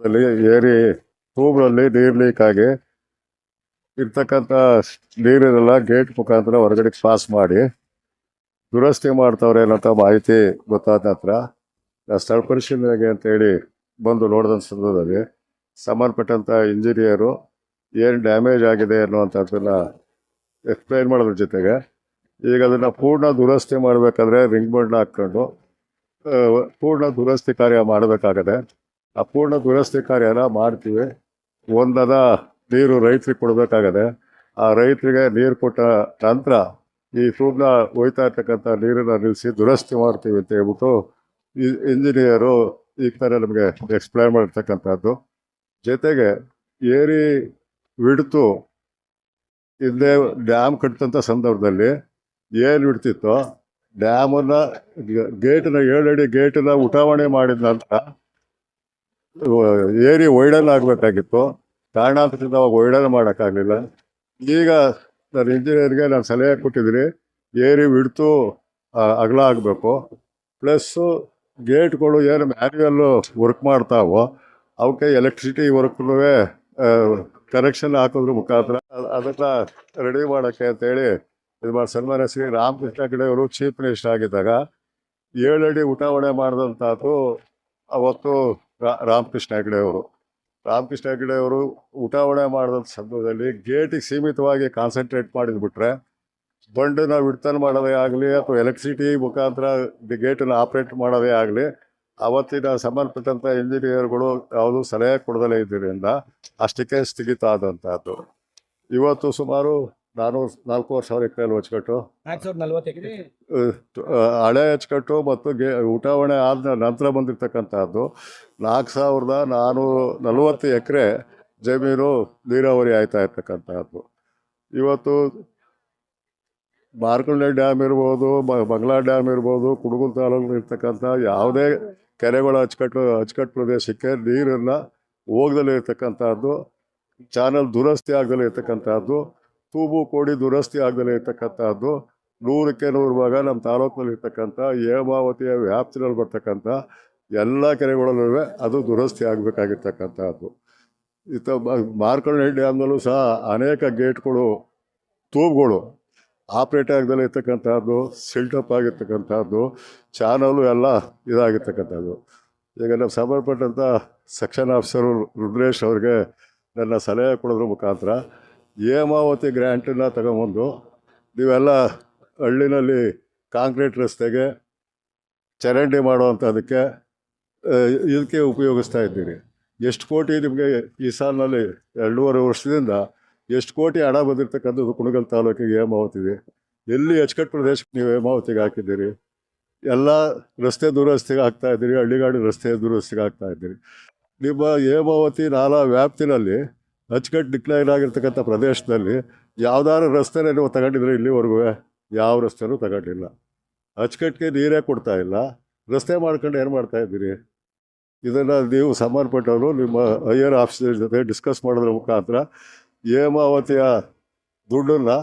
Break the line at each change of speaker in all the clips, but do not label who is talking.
ಅಲ್ಲಿ ಏರಿ ಟ್ಯೂಬ್ನಲ್ಲಿ ನೀರು ಲೀಕ್ ಆಗಿ ಇರ್ತಕ್ಕಂಥ ನೀರನ್ನೆಲ್ಲ ಗೇಟ್ ಮುಖಾಂತರ ಹೊರಗಡೆ ಪಾಸ್ ಮಾಡಿ ದುರಸ್ತಿ ಮಾಡ್ತಾವ್ರೆ ಅನ್ನೋಂಥ ಮಾಹಿತಿ ಗೊತ್ತಾದ ನಂತರ ಸ್ಥಳ ಪರಿಶೀಲನೆಗೆ ಅಂತೇಳಿ ಬಂದು ನೋಡಿದಂಥ ಸಂದರ್ಭದಲ್ಲಿ ಸಂಬಂಧಪಟ್ಟಂಥ ಇಂಜಿನಿಯರು ಏನು ಡ್ಯಾಮೇಜ್ ಆಗಿದೆ ಅನ್ನುವಂಥದ್ದನ್ನ ಎಕ್ಸ್ಪ್ಲೈನ್ ಮಾಡೋದ್ರ ಜೊತೆಗೆ. ಈಗ ಅದನ್ನು ಪೂರ್ಣ ದುರಸ್ತಿ ಮಾಡಬೇಕಾದ್ರೆ ರಿಂಗ್ ಬೋರ್ಡ್ನ ಹಾಕ್ಕೊಂಡು ಪೂರ್ಣ ದುರಸ್ತಿ ಕಾರ್ಯ ಮಾಡಬೇಕಾಗದೆ ಆ ದುರಸ್ತಿ ಕಾರ್ಯ ಎಲ್ಲ ಮಾಡ್ತೀವಿ. ಒಂದದ ನೀರು ರೈತರಿಗೆ ಕೊಡಬೇಕಾಗದೆ, ಆ ರೈತರಿಗೆ ನೀರು ಕೊಟ್ಟ ನಂತರ ಈ ಟ್ಯೂಬ್ನ ಹೋಯ್ತಾ ಇರ್ತಕ್ಕಂಥ ನೀರನ್ನು ನಿಲ್ಲಿಸಿ ದುರಸ್ತಿ ಮಾಡ್ತೀವಿ ಅಂತ ಹೇಳ್ಬಿಟ್ಟು ಇಂಜಿನಿಯರು ಈ ಥರ ನಮಗೆ ಎಕ್ಸ್ಪ್ಲೈನ್ ಮಾಡಿರ್ತಕ್ಕಂಥದ್ದು. ಜೊತೆಗೆ ಏರಿ ಬಿಡ್ತು ಹಿಂದೆ ಡ್ಯಾಮ್ ಕಟ್ಟಿದಂಥ ಸಂದರ್ಭದಲ್ಲಿ ಏನು ಬಿಡ್ತಿತ್ತೋ ಡ್ಯಾಮನ್ನು ಗೇಟನ್ನ ಏಳಡಿ ಗೇಟನ್ನ ಉಠಾವಣೆ ಮಾಡಿದ ನಂತರ ಏರಿ ವೈಡನ್ ಆಗಬೇಕಾಗಿತ್ತು. ಕಾರಣಾಂತರದಿಂದ ಅವಾಗ ವೈಡನ್ ಮಾಡೋಕ್ಕಾಗಲಿಲ್ಲ. ಈಗ ನಾನು ಇಂಜಿನಿಯರ್ಗೆ ನಾನು ಸಲಹೆ ಕೊಟ್ಟಿದ್ದೀನಿ. ಏರಿ ಬಿಡ್ತು ಅಗಲ ಆಗಬೇಕು. ಪ್ಲಸ್ಸು ಗೇಟ್ಗಳು ಏನು ಮ್ಯಾನ್ಯಲ್ಲು ವರ್ಕ್ ಮಾಡ್ತಾವೋ, ಅವಕ್ಕೆ ಎಲೆಕ್ಟ್ರಿಸಿಟಿ ವರ್ಕ್ನೂ ಕನೆಕ್ಷನ್ ಹಾಕೋದ್ರ ಮುಖಾಂತರ ಅದನ್ನು ರೆಡಿ ಮಾಡೋಕ್ಕೆ ಅಂತೇಳಿ ಇದು ಮಾಡಿ ಸನ್ಮಾನ್ಯ ಶ್ರೀ ರಾಮಕೃಷ್ಣ ಅವರು ಚೀಫ್ ಮಿನಿಸ್ಟರ್ ಆಗಿದ್ದಾಗ ಏಳಡಿ ಉಟಾವಣೆ ಮಾಡಿದಂಥದ್ದು ಅವತ್ತು ರಾಮಕೃಷ್ಣ ಹೆಗಡೆ ಅವರು. ರಾಮಕೃಷ್ಣ ಹೆಗಡೆ ಅವರು ಉಟಾವಣೆ ಮಾಡಿದ ಸಂದರ್ಭದಲ್ಲಿ ಗೇಟಿಗೆ ಸೀಮಿತವಾಗಿ ಕಾನ್ಸಂಟ್ರೇಟ್ ಮಾಡಿದ್ಬಿಟ್ರೆ ಬಂಡನ್ನು ವಿಡ್ತನ ಮಾಡೋದೇ ಆಗಲಿ ಅಥವಾ ಎಲೆಕ್ಟ್ರಿಸಿಟಿ ಮುಖಾಂತರ ಗೇಟನ್ನು ಆಪ್ರೇಟ್ ಮಾಡೋದೇ ಆಗಲಿ ಅವತ್ತಿನ ಸಂಬಂಧಪಟ್ಟಂಥ ಇಂಜಿನಿಯರ್ಗಳು ಯಾವುದು ಸಲಹೆ ಕೊಡದಲೇ ಇದ್ದರಿಂದ ಅಷ್ಟಕ್ಕೆ ಸ್ಥಗಿತ ಆದಂಥದ್ದು. ಇವತ್ತು ಸುಮಾರು ನಾನ್ನೂರು ನಾಲ್ಕೂವರೆ ಸಾವಿರ ಎಕರೆಯಲ್ಲಿ ಅಚ್ಚುಕಟ್ಟು
ನಾಲ್ಕು ಸಾವಿರದ ನಲ್ವತ್ತು ಎಕರೆ
ಅಹ್, ಹಳೆ ಅಚ್ಚುಕಟ್ಟು ಮತ್ತು ಗೆ ಉಟಾವಣೆ ಆದ ನಂತರ ಬಂದಿರತಕ್ಕಂಥದ್ದು ನಾಲ್ಕು ಸಾವಿರದ ನಾನು ನಲವತ್ತು ಎಕರೆ ಜಮೀನು ನೀರಾವರಿ ಆಯ್ತಾ ಇರ್ತಕ್ಕಂಥದ್ದು ಇವತ್ತು ಮಾರ್ಕಂಡೆ ಡ್ಯಾಮ್ ಇರ್ಬೋದು ಮ- ಮಂಗಳಾ ಡ್ಯಾಮ್ ಇರ್ಬೋದು ಕುಡುಗುಲ್ ತಾಲೂಕು ಇರ್ತಕ್ಕಂಥ ಯಾವುದೇ ಕೆರೆಗಳ ಅಚ್ಚುಕಟ್ಟು ಅಚ್ಚುಕಟ್ಟು ಪ್ರದೇಶಕ್ಕೆ ನೀರನ್ನು ಹೋಗ್ದಲೇ ಇರ್ತಕ್ಕಂಥದ್ದು ಚಾನಲ್ ದುರಸ್ತಿ ಆಗದಲ್ಲಿ ಇರ್ತಕ್ಕಂಥದ್ದು ತೂಬು ಕೋಡಿ ದುರಸ್ತಿ ಆಗದಲೇ ಇರ್ತಕ್ಕಂಥದ್ದು ನೂರಕ್ಕೆ ನೂರು ಭಾಗ ನಮ್ಮ ತಾಲೂಕಿನಲ್ಲಿ ಇರ್ತಕ್ಕಂಥ ಹೇಮಾವತಿಯ ವ್ಯಾಪ್ತಿನಲ್ಲಿ ಬರ್ತಕ್ಕಂಥ ಎಲ್ಲ ಕೆರೆಗಳಲ್ಲೂ ಅದು ದುರಸ್ತಿ ಆಗಬೇಕಾಗಿರ್ತಕ್ಕಂಥದ್ದು ಇತ ಮಾರ್ಕಂಡೆ ಡ್ಯಾಮ್ನಲ್ಲೂ ಸಹ ಅನೇಕ ಗೇಟ್ಗಳು, ತೂಬುಗಳು ಆಪ್ರೇಟ್ ಆಗದಲ್ಲೇ ಇರ್ತಕ್ಕಂಥದ್ದು ಸಿಲ್ಟಪ್ ಆಗಿರ್ತಕ್ಕಂಥದ್ದು ಚಾನಲು ಎಲ್ಲ ಇದಾಗಿರ್ತಕ್ಕಂಥದ್ದು ಈಗ ನಾವು ಸಂಬಂಧಪಟ್ಟಂಥ ಸೆಕ್ಷನ್ ಆಫೀಸರು ರುದ್ರೇಶ್ ಅವ್ರಿಗೆ ನನ್ನ ಸಲಹೆ ಕೊಡೋದ್ರ ಮುಖಾಂತರ ಹೇಮಾವತಿ ಗ್ರ್ಯಾಂಟನ್ನು ತಗೊಂಬಂದು ನೀವೆಲ್ಲ ಹಳ್ಳಿನಲ್ಲಿ ಕಾಂಕ್ರೀಟ್ ರಸ್ತೆಗೆ ಚರಂಡಿ ಮಾಡುವಂಥದಕ್ಕೆ ಇದಕ್ಕೆ ಉಪಯೋಗಿಸ್ತಾ ಇದ್ದೀರಿ. ಎಷ್ಟು ಕೋಟಿ ನಿಮಗೆ ಈ ಸಾಲಿನಲ್ಲಿ ಎರಡೂವರೆ ವರ್ಷದಿಂದ ಎಷ್ಟು ಕೋಟಿ ಹಣ ಬಂದಿರತಕ್ಕಂಥದ್ದು ಕುಣಗಲ್ ತಾಲೂಕಿಗೆ ಹೇಮಾವತಿದೆ ಎಲ್ಲಿ ಅಚ್ಚುಕಟ್ಟು ಪ್ರದೇಶಕ್ಕೆ ನೀವು ಹೇಮಾವತಿಗೆ ಹಾಕಿದ್ದೀರಿ? ಎಲ್ಲ ರಸ್ತೆ ದುರಸ್ತಿಗೆ ಹಾಕ್ತಾ ಇದ್ದೀರಿ, ಹಳ್ಳಿಗಾಡು ರಸ್ತೆ ದುರಸ್ತಿಗೆ ಹಾಕ್ತಾ ಇದ್ದೀರಿ. ನಿಮ್ಮ ಹೇಮಾವತಿ ನಾಲಾ ವ್ಯಾಪ್ತಿನಲ್ಲಿ ಅಚ್ಚುಕಟ್ಟು ಡಿಕ್ಲೇರ್ ಆಗಿರ್ತಕ್ಕಂಥ ಪ್ರದೇಶದಲ್ಲಿ ಯಾವ್ದಾದ್ರು ರಸ್ತೆನೇ ನೀವು ತಗೊಂಡಿದ್ರೆ ಇಲ್ಲಿವರೆಗೂ ಯಾವ ರಸ್ತೆನೂ ತಗೊಂಡಿಲ್ಲ. ಅಚ್ಚುಕಟ್ಟಿಗೆ ನೀರೇ ಕೊಡ್ತಾ ಇಲ್ಲ. ರಸ್ತೆ ಮಾಡ್ಕೊಂಡು ಏನು ಮಾಡ್ತಾ ಇದ್ದೀರಿ? ಇದನ್ನು ನೀವು ಸಂಬಂಧಪಟ್ಟವರು ನಿಮ್ಮ ಹೈಯರ್ ಆಫೀಸರ್ ಜೊತೆ ಡಿಸ್ಕಸ್ ಮಾಡೋದ್ರ ಮುಖಾಂತರ ಹೇಮಾವತಿಯ ದುಡ್ಡನ್ನು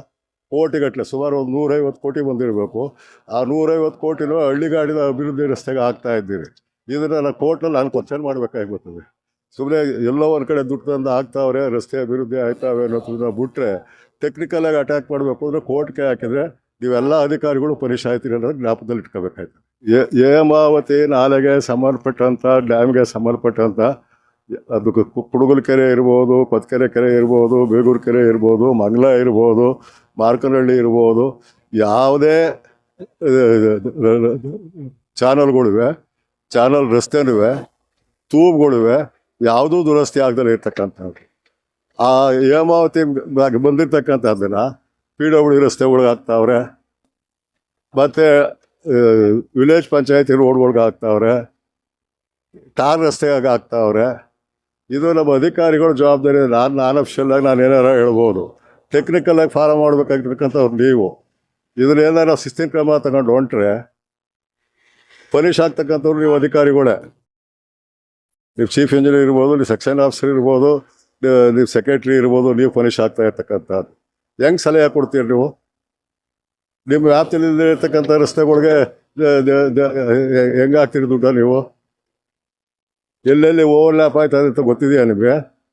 ಕೋಟಿಗಟ್ಟಲೆ ಸುಮಾರು ಒಂದು ನೂರೈವತ್ತು ಕೋಟಿ ಬಂದಿರಬೇಕು. ಆ ನೂರೈವತ್ತು ಕೋಟಿನೂ ಹಳ್ಳಿಗಾಡಿನ ಅಭಿವೃದ್ಧಿ ರಸ್ತೆಗೆ ಹಾಕ್ತಾ ಇದ್ದೀರಿ. ಇದನ್ನು ನಾನು ಕೋರ್ಟ್ನಲ್ಲಿ ನಾನು ಕ್ವಶನ್ ಮಾಡಬೇಕಾಗಿ ಬರ್ತದೆ. ಸುಮ್ಮನೆ ಎಲ್ಲೋ ಒಂದು ಕಡೆ ದುಡ್ಡು ತಂದು ಆಗ್ತಾವ್ರೆ ರಸ್ತೆ ಅಭಿವೃದ್ಧಿ ಆಯ್ತಾವೆ ಅನ್ನೋದನ್ನ ಬಿಟ್ಟರೆ ಟೆಕ್ನಿಕಲಾಗಿ ಅಟ್ಯಾಕ್ ಮಾಡಬೇಕು ಅಂದರೆ ಕೋರ್ಟ್ಗೆ ಹಾಕಿದರೆ ನೀವೆಲ್ಲ ಅಧಿಕಾರಿಗಳು ಪನಿಷ್ ಆಯ್ತೀರಿ ಅನ್ನೋದು ಜ್ಞಾಪಕದಲ್ಲಿ ಇಟ್ಕೋಬೇಕಾಯ್ತು ಹೇಮಾವತಿ ನಾಲೆಗೆ ಸಂಬಂಧಪಟ್ಟಂಥ ಡ್ಯಾಮ್ಗೆ ಸಂಬಂಧಪಟ್ಟಂಥ ಅದು ಕುಡುಗಲ್ ಕೆರೆ ಇರ್ಬೋದು, ಕೊತ್ಕೆರೆ ಕೆರೆ ಇರ್ಬೋದು, ಬೇಗೂರು ಕೆರೆ ಇರ್ಬೋದು, ಮಂಗ್ಲ ಇರ್ಬೋದು, ಮಾರ್ಕನಹಳ್ಳಿ ಇರ್ಬೋದು, ಯಾವುದೇ ಚಾನಲ್ಗಳಿವೆ ಚಾನಲ್ ರಸ್ತೆನೂ ತೂಬ್ಗಳಿವೆ ಯಾವುದೂ ದುರಸ್ತಿ ಆಗದಲ್ಲೇ ಇರ್ತಕ್ಕಂಥವ್ರು ಆ ಹೇಮಾವತಿ ಬಂದಿರ್ತಕ್ಕಂಥದ್ದನ್ನು ಪಿ ಡಬ್ಲ್ಯೂ ರಸ್ತೆ ಒಳಗಾಗ್ತಾವ್ರೆ. ಮತ್ತು ವಿಲೇಜ್ ಪಂಚಾಯತಿ ರೋಡ್ ಹಾಕ್ತಾವ್ರೆ ಟಾರ್ ರಸ್ತೆಗೆ ಆಗ್ತಾವ್ರೆ. ಇದು ನಮ್ಮ ಅಧಿಕಾರಿಗಳ ಜವಾಬ್ದಾರಿ. ನಾನು ನಾನು ಅಫಿಷಿಯಲಾಗಿ ನಾನು ಏನಾರು ಹೇಳ್ಬೋದು. ಟೆಕ್ನಿಕಲಾಗಿ ಫಾಲೋ ಮಾಡ್ಬೇಕಾಗಿರ್ತಕ್ಕಂಥವ್ರು ನೀವು. ಇದನ್ನ ಏನಾರು ಶಿಸ್ತಿನ ಕ್ರಮ ತಗೊಂಡು ಹೊಂಟ್ರೆ, ಪನಿಷ್ ಆಗ್ತಕ್ಕಂಥವ್ರು ನೀವು ಅಧಿಕಾರಿಗಳೇ. ನೀವು ಚೀಫ್ ಇಂಜಿನಿಯರ್ ಇರ್ಬೋದು, ನೀವು ಸೆಕ್ಷನ್ ಆಫೀಸರ್ ಇರ್ಬೋದು, ನೀವು- ಸೆಕ್ರೆಟ್ರಿ ಇರ್ಬೋದು, ನೀವು ಪನಿಷ್ ಆಗ್ತಾ ಇರ್ತಕ್ಕಂಥದ್ದು. ಹೆಂಗೆ ಸಲಹೆ ಕೊಡ್ತೀರಿ ನೀವು? ನಿಮ್ಮ ವ್ಯಾಪ್ತಿಯಲ್ಲಿ ಇರ್ತಕ್ಕಂಥ ರಸ್ತೆಗಳಿಗೆ ಹೆಂಗಾಗ್ತೀರಿ ದುಡ್ಡ ನೀವು? ಎಲ್ಲೆಲ್ಲಿ ಓವರ್ಲ್ಯಾಪ್ ಆಯ್ತದೆ ಅಂತ ಗೊತ್ತಿದೆಯಾ ನಿಮಗೆ?